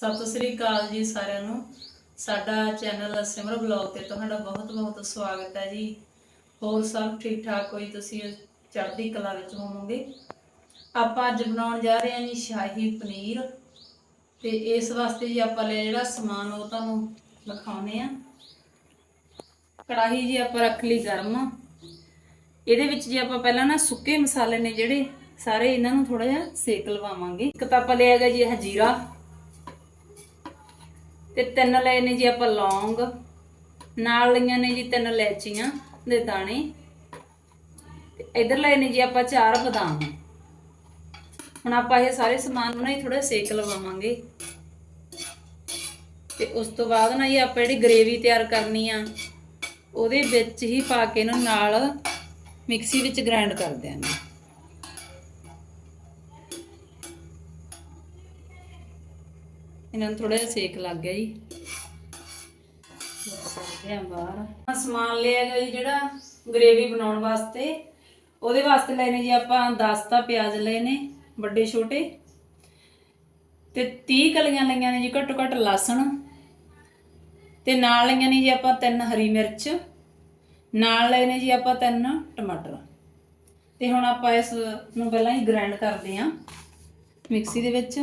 ਸਤਿ ਸ੍ਰੀ ਅਕਾਲ ਜੀ ਸਾਰਿਆਂ ਨੂੰ। ਸਾਡਾ ਚੈਨਲ ਸਿਮਰ ਬਲੌਗ ਤੇ ਤੁਹਾਡਾ ਬਹੁਤ ਬਹੁਤ ਸਵਾਗਤ ਹੈ ਜੀ। ਹੋਰ ਸਭ ਠੀਕ ਠਾਕ? ਹੋਈ ਤੁਸੀਂ ਚੜ੍ਹਦੀ ਕਲਾ ਵਿੱਚ ਹੋਵੋਗੇ? ਆਪਾਂ ਅੱਜ ਬਣਾਉਣ ਜਾ ਰਹੇ ਹਾਂ ਜੀ ਸ਼ਾਹੀ ਪਨੀਰ। ਤੇ ਇਸ ਵਾਸਤੇ ਜੀ ਆਪਾਂ ਲਿਆ ਜਿਹੜਾ ਸਮਾਨ ਉਹ ਤੁਹਾਨੂੰ ਦਿਖਾਉਨੇ ਆ ਕੜਾਹੀ ਜੀ ਆਪਾਂ ਰੱਖ ਲਈ ਗਰਮ। ਇਹਦੇ ਵਿੱਚ ਜੀ ਆਪਾਂ ਪਹਿਲਾਂ ਨਾ ਸੁੱਕੇ ਮਸਾਲੇ ਨੇ ਜਿਹੜੇ, ਸਾਰੇ ਇਹਨਾਂ ਨੂੰ ਥੋੜਾ ਜਿਹਾ ਸੇਕ ਲਵਾਵਾਂਗੇ। ਇੱਕ ਤਾਂ ਆਪਾਂ ਲਿਆ ਹੈਗਾ ਜੀ ਇਹ ਜੀਰਾ। ਤੇ ਤਿੰਨ ਲਏ ਨੇ ਜੀ ਆਪਾਂ ਲੌਂਗ, ਨਾਲ ਲਈਆਂ ਨੇ ਜੀ ਤਿੰਨ ਲੈਚੀਆਂ ਦੇ ਦਾਣੇ। ਤੇ ਇਧਰ ਲਏ ਨੇ ਜੀ ਆਪਾਂ ਚਾਰ ਬਦਾਮ। ਹੁਣ ਆਪਾਂ ਇਹ ਸਾਰੇ ਸਮਾਨ ਨੂੰ ਨਾ ਹੀ ਥੋੜਾ ਸੇਕ ਲਵਾਵਾਂਗੇ। ਤੇ ਉਸ ਤੋਂ ਬਾਅਦ ਨਾ ਜੀ ਆਪਾਂ ਜਿਹੜੀ ਗ੍ਰੇਵੀ ਤਿਆਰ ਕਰਨੀ ਆ, ਉਹਦੇ ਵਿੱਚ ਹੀ ਪਾ ਕੇ ਇਹਨੂੰ ਨਾਲ ਮਿਕਸੀ ਵਿੱਚ ਗ੍ਰਾਈਂਡ ਕਰ ਦਿਆਂਗੇ। ਇਹਨਾਂ ਨੂੰ ਥੋੜਾ ਜਿਹਾ ਸੇਕ ਲੱਗ ਗਿਆ ਜੀ। ਕਰਦੇ ਆ ਬਾਹਰ। ਆਹ ਸਮਾਨ ਲਿਆ ਗਿਆ ਜੀ ਜਿਹੜਾ ਗ੍ਰੇਵੀ ਬਣਾਉਣ ਵਾਸਤੇ। ਉਹਦੇ ਵਾਸਤੇ ਲਏ ਨੇ ਜੀ ਆਪਾਂ 10 ਤਾਂ ਪਿਆਜ਼ ਲਏ ਨੇ, ਵੱਡੇ ਛੋਟੇ। ਤੇ 30 ਕਲੀਆਂ ਲਈਆਂ ਨੇ ਜੀ ਘੱਟੋ ਘੱਟ ਲਸਣ। ਤੇ ਨਾਲ ਲਈਆਂ ਨੇ ਜੀ ਆਪਾਂ ਤਿੰਨ ਹਰੀ ਮਿਰਚ। ਨਾਲ ਲਏ ਨੇ ਜੀ ਆਪਾਂ ਤਿੰਨ ਟਮਾਟਰ। ਤੇ ਹੁਣ ਆਪਾਂ ਇਸ ਨੂੰ ਪਹਿਲਾਂ ਹੀ ਗ੍ਰਾਈਂਡ ਕਰਦੇ ਆਂ ਮਿਕਸੀ ਦੇ ਵਿੱਚ।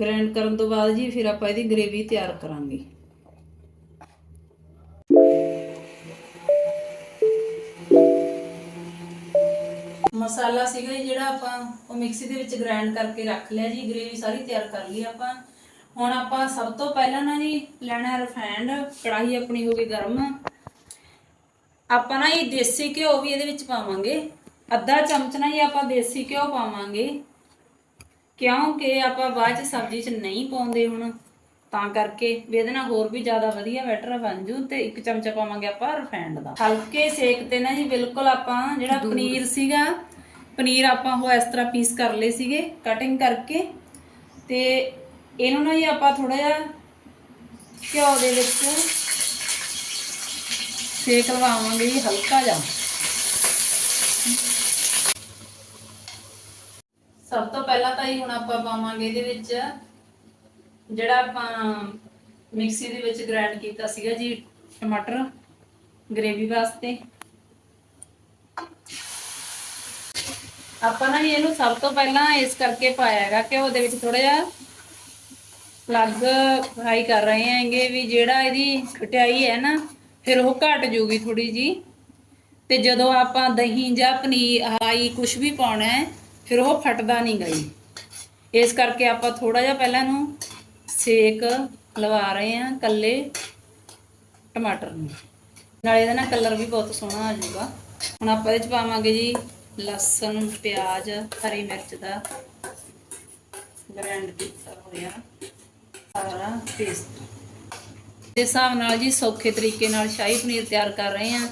ਗ੍ਰਾਈਂਡ ਕਰਨ ਤੋਂ ਬਾਅਦ ਜੀ ਫਿਰ ਆਪਾਂ ਇਹਦੀ ਗ੍ਰੇਵੀ ਤਿਆਰ ਕਰਾਂਗੇ। ਮਸਾਲਾ ਸੀਗਾ ਜਿਹੜਾ ਆਪਾਂ ਉਹ ਮਿਕਸੀ ਦੇ ਵਿੱਚ ਗ੍ਰਾਈਂਡ ਕਰਕੇ ਰੱਖ ਲਿਆ ਜੀ ਗ੍ਰੇਵੀ ਸਾਰੀ ਤਿਆਰ ਕਰ ਲਈ ਆਪਾਂ। ਹੁਣ ਆਪਾਂ ਸਭ ਤੋਂ ਪਹਿਲਾਂ ਨਾ ਜੀ ਲੈਣਾ ਰਿਫਾਈਂਡ ਕੜਾਹੀ ਆਪਣੀ ਹੋ ਗਈ ਗਰਮ। ਆਪਾਂ ਨਾ ਇਹ ਦੇਸੀ ਘਿਓ ਵੀ ਇਹਦੇ ਵਿੱਚ ਪਾਵਾਂਗੇ। ਅੱਧਾ ਚਮਚ ਨਾ ਜੀ ਆਪਾਂ ਦੇਸੀ ਘਿਓ ਪਾਵਾਂਗੇ। ਕਿਉਂਕਿ ਆਪਾਂ ਬਾਅਦ ਚ ਸਬਜ਼ੀ ਚ ਨਹੀਂ ਪਾਉਂਦੇ ਹੁਣ ਤਾਂ ਕਰਕੇ ਵੀ ਇਹਦੇ ਨਾਲ ਹੋਰ ਵੀ ਜ਼ਿਆਦਾ ਵਧੀਆ ਬੈਟਰ ਬਣ ਜੂ ਤੇ ਇੱਕ ਚਮਚਾ ਪਾਵਾਂਗੇ ਆਪਾਂ ਰਿਫਾਈਂਡ ਦਾ। ਹਲਕੇ ਸੇਕ ਤੇ ਨਾ ਜੀ ਬਿਲਕੁਲ ਆਪਾਂ ਜਿਹੜਾ ਪਨੀਰ ਸੀਗਾ ਪਨੀਰ ਆਪਾਂ ਉਹ ਇਸ ਤਰ੍ਹਾਂ ਪੀਸ ਕਰ ਲਏ ਸੀਗੇ ਕਟਿੰਗ ਕਰਕੇ ਤੇ ਇਹਨੂੰ ਨਾ ਜੀ ਆਪਾਂ ਥੋੜਾ ਜਿਹਾ ਘਿਓ ਦੇ ਵਿੱਚ ਸੇਕ ਲਵਾਵਾਂਗੇ ਜੀ ਹਲਕਾ ਜਿਹਾ। ਸਭ ਤੋਂ ਪਹਿਲਾਂ ਤਾਂ ਹੀ ਹੁਣ ਆਪਾਂ ਪਾਵਾਂਗੇ ਇਹਦੇ ਵਿੱਚ ਜਿਹੜਾ ਆਪਾਂ ਮਿਕਸੀ ਦੇ ਵਿੱਚ ਗ੍ਰਾਈਂਡ ਕੀਤਾ ਸੀਗਾ ਜੀ ਟਮਾਟਰ ਗ੍ਰੇਵੀ ਵਾਸਤੇ। ਆਪਾਂ ਨਾ ਇਹਨੂੰ ਸਭ ਤੋਂ ਪਹਿਲਾਂ ਇਸ ਕਰਕੇ ਪਾਇਆ ਹੈਗਾ ਕਿ ਉਹਦੇ ਵਿੱਚ ਥੋੜਾ ਜਿਹਾ ਅਲੱਗ ਫਰਾਈ ਕਰ ਰਹੇ ਹੈਗੇ ਵੀ ਜਿਹੜਾ ਇਹਦੀ ਖਟਿਆਈ ਹੈ ਨਾ, ਫਿਰ ਉਹ ਘਟ ਜੂਗੀ ਥੋੜੀ ਜੀ ਤੇ ਜਦੋਂ ਆਪਾਂ ਦਹੀਂ ਜਾਂ ਪਨੀਰ ਹਾਈ ਕੁਝ ਵੀ ਪਾਉਣਾ ਹੈ ਫਿਰ ਉਹ ਫਟਦਾ ਨਹੀਂ ਗਈ। ਇਸ ਕਰਕੇ ਆਪਾਂ ਥੋੜਾ ਜਿਹਾ ਪਹਿਲਾਂ ਨੂੰ ਸੇਕ ਲਵਾ ਰਹੇ ਹਾਂ ਕੱਲੇ ਟਮਾਟਰ ਨੂੰ। ਨਾਲੇ ਇਹਦਾ ਨਾ ਕਲਰ ਵੀ ਬਹੁਤ ਸੋਹਣਾ ਆ ਜਾਊਗਾ। ਹੁਣ ਆਪਾਂ ਇਹਦੇ ਚ ਪਾਵਾਂਗੇ ਜੀ ਲਸਣ, ਪਿਆਜ਼, ਹਰੀ ਮਿਰਚ ਦਾ ਗ੍ਰਾਈਂਡ ਕੀਤਾ ਹੋਇਆ ਸਾਰਾ ਪੇਸਟ ਦੇ ਹਿਸਾਬ ਨਾਲ ਜੀ ਸੌਖੇ ਤਰੀਕੇ ਨਾਲ ਸ਼ਾਹੀ ਪਨੀਰ ਤਿਆਰ ਕਰ ਰਹੇ ਹਾਂ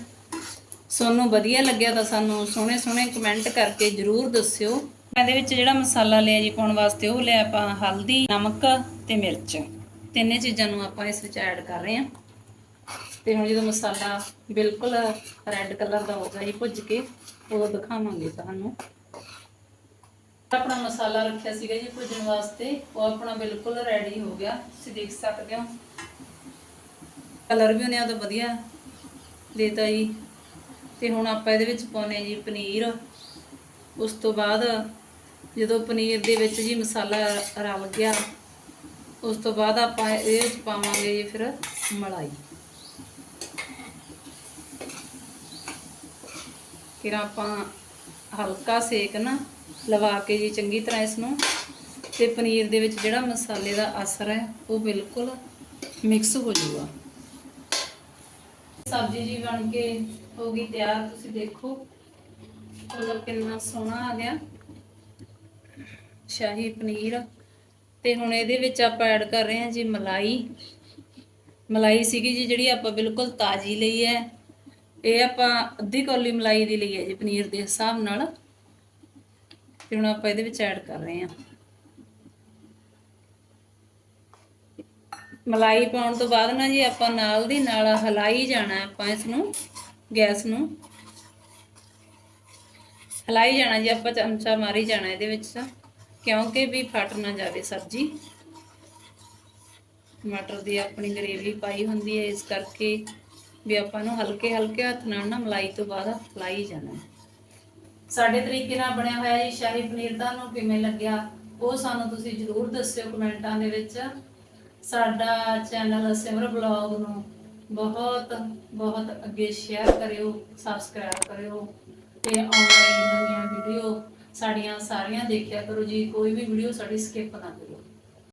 ਤੁਹਾਨੂੰ ਵਧੀਆ ਲੱਗਿਆ ਤਾਂ ਸਾਨੂੰ ਸੋਹਣੇ ਸੋਹਣੇ ਕਮੈਂਟ ਕਰਕੇ ਜਰੂਰ ਦੱਸਿਓ। ਇਹਦੇ ਵਿੱਚ ਜਿਹੜਾ ਮਸਾਲਾ ਲਿਆ ਜੀ ਪਾਉਣ ਵਾਸਤੇ, ਉਹ ਲਿਆ ਆਪਾਂ ਹਲਦੀ, ਨਮਕ ਤੇ ਮਿਰਚ। ਤਿੰਨੇ ਚੀਜ਼ਾਂ ਨੂੰ ਆਪਾਂ ਇਸ ਵਿੱਚ ਐਡ ਕਰ ਰਹੇ ਹਾਂ। ਤੇ ਹੁਣ ਜਦੋਂ ਮਸਾਲਾ ਬਿਲਕੁਲ ਰੈੱਡ ਕਲਰ ਦਾ ਹੋ ਗਿਆ ਜੀ ਭੁੱਜ ਕੇ, ਉਦੋਂ ਦਿਖਾਵਾਂਗੇ ਤੁਹਾਨੂੰ। ਆਪਣਾ ਮਸਾਲਾ ਰੱਖਿਆ ਸੀਗਾ ਜੀ ਭੁੱਜਣ ਵਾਸਤੇ, ਉਹ ਆਪਣਾ ਬਿਲਕੁਲ ਰੈਡੀ ਹੋ ਗਿਆ। ਤੁਸੀਂ ਦੇਖ ਸਕਦੇ ਹੋ। ਕਲਰ ਵੀ ਉਹਨੇ ਆ ਤਾਂ ਵਧੀਆ ਦੇਤਾ ਜੀ। ਤੇ ਹੁਣ ਆਪਾਂ ਇਹਦੇ ਵਿੱਚ ਪਾਉਨੇ ਜੀ ਪਨੀਰ। ਉਸ ਤੋਂ ਬਾਅਦ ਜਦੋਂ ਪਨੀਰ ਦੇ ਵਿੱਚ ਜੀ ਮਸਾਲਾ ਰਲ ਗਿਆ, ਉਸ ਤੋਂ ਬਾਅਦ ਆਪਾਂ ਇਹਦੇ ਵਿੱਚ ਪਾਵਾਂਗੇ ਜੀ ਫਿਰ ਮਲਾਈ। ਫਿਰ ਆਪਾਂ ਹਲਕਾ ਸੇਕ ਨਾ ਲਵਾ ਕੇ ਜੀ ਚੰਗੀ ਤਰ੍ਹਾਂ ਇਸ ਨੂੰ ਤੇ ਪਨੀਰ ਦੇ ਵਿੱਚ ਜਿਹੜਾ ਮਸਾਲੇ ਦਾ ਅਸਰ ਹੈ, ਉਹ ਬਿਲਕੁਲ ਮਿਕਸ ਹੋ ਜਾਊਗਾ। ਸਬਜ਼ੀ ਜੀ ਬਣ ਕੇ ਹੋ ਗਈ ਤਿਆਰ, ਤੁਸੀਂ ਦੇਖੋ। ਕਲਰ ਕਿੰਨਾ ਸੋਹਣਾ ਆ ਗਿਆ। ਸ਼ਾਹੀ ਪਨੀਰ। ਤੇ ਹੁਣ ਇਹਦੇ ਵਿੱਚ ਆਪਾਂ ਐਡ ਕਰ ਰਹੇ ਹਾਂ ਜੀ ਮਲਾਈ। ਮਲਾਈ ਸੀਗੀ ਜੀ ਜਿਹੜੀ ਆਪਾਂ ਬਿਲਕੁਲ ਤਾਜ਼ੀ ਲਈ ਹੈ। ਇਹ ਆਪਾਂ ਅੱਧੀ ਕੌਲੀ ਮਲਾਈ ਦੀ ਲਈ ਹੈ ਜੀ ਪਨੀਰ ਦੇ ਹਿਸਾਬ ਨਾਲ। ਤੇ ਹੁਣ ਆਪਾਂ ਇਹਦੇ ਵਿੱਚ ਐਡ ਕਰ ਰਹੇ ਹਾਂ। ਮਲਾਈ ਪਾਉਣ ਤੋਂ ਬਾਅਦ ਨਾ ਜੀ ਆਪਾਂ ਨਾਲ ਦੀ ਨਾਲ ਹਲਾਈ ਜਾਣਾ ਆਪਾਂ ਇਸ ਨੂੰ, ਗੈਸ ਨੂੰ। ਹਲਾਈ ਜਾਣਾ ਜੀ, ਆਪਾਂ ਚਮਚਾ ਮਾਰੀ ਜਾਣਾ ਇਹਦੇ ਵਿੱਚ ਕਿਉਂਕਿ ਵੀ ਫਟ ਨਾ ਜਾਵੇ ਸਬਜ਼ੀ। ਮਟਰ ਦੀ ਆਪਣੀ ਗਰੇਵੀ ਪਾਈ ਹੁੰਦੀ ਹੈ, ਇਸ ਕਰਕੇ ਵੀ ਆਪਾਂ ਨੂੰ ਹਲਕੇ ਹਲਕੇ ਹੱਥ ਨਾਲ ਨਾ ਮਲਾਈ ਤੋਂ ਬਾਅਦ ਫਲਾਈ ਜਾਣਾ। ਸਾਡੇ ਤਰੀਕੇ ਨਾਲ ਬਣਿਆ ਹੋਇਆ ਜੀ ਸ਼ਾਹੀ ਪਨੀਰ ਤੁਹਾਨੂੰ ਕਿਵੇਂ ਲੱਗਿਆ, ਉਹ ਸਾਨੂੰ ਤੁਸੀਂ ਜਰੂਰ ਦੱਸਿਓ ਕਮੈਂਟਾਂ ਦੇ ਵਿੱਚ। ਸਾਡਾ ਚੈਨਲ ਸਿਮਰ ਬਲੌਗ ਨੂੰ ਬਹੁਤ ਬਹੁਤ ਅੱਗੇ ਸ਼ੇਅਰ ਕਰਿਓ ਸਬਸਕ੍ਰਾਈਬ ਕਰਿਓ ਤੇ ਆਉਣ ਵਾਲੀ ਨਵੀਆਂ ਵੀਡੀਓ ਸਾਡੀਆਂ ਸਾਰੀਆਂ ਦੇਖਿਆ ਕਰੋ ਜੀ। ਕੋਈ ਵੀ ਵੀਡੀਓ ਸਾਡੀ ਸਕਿਪ ਨਾ ਕਰੋ।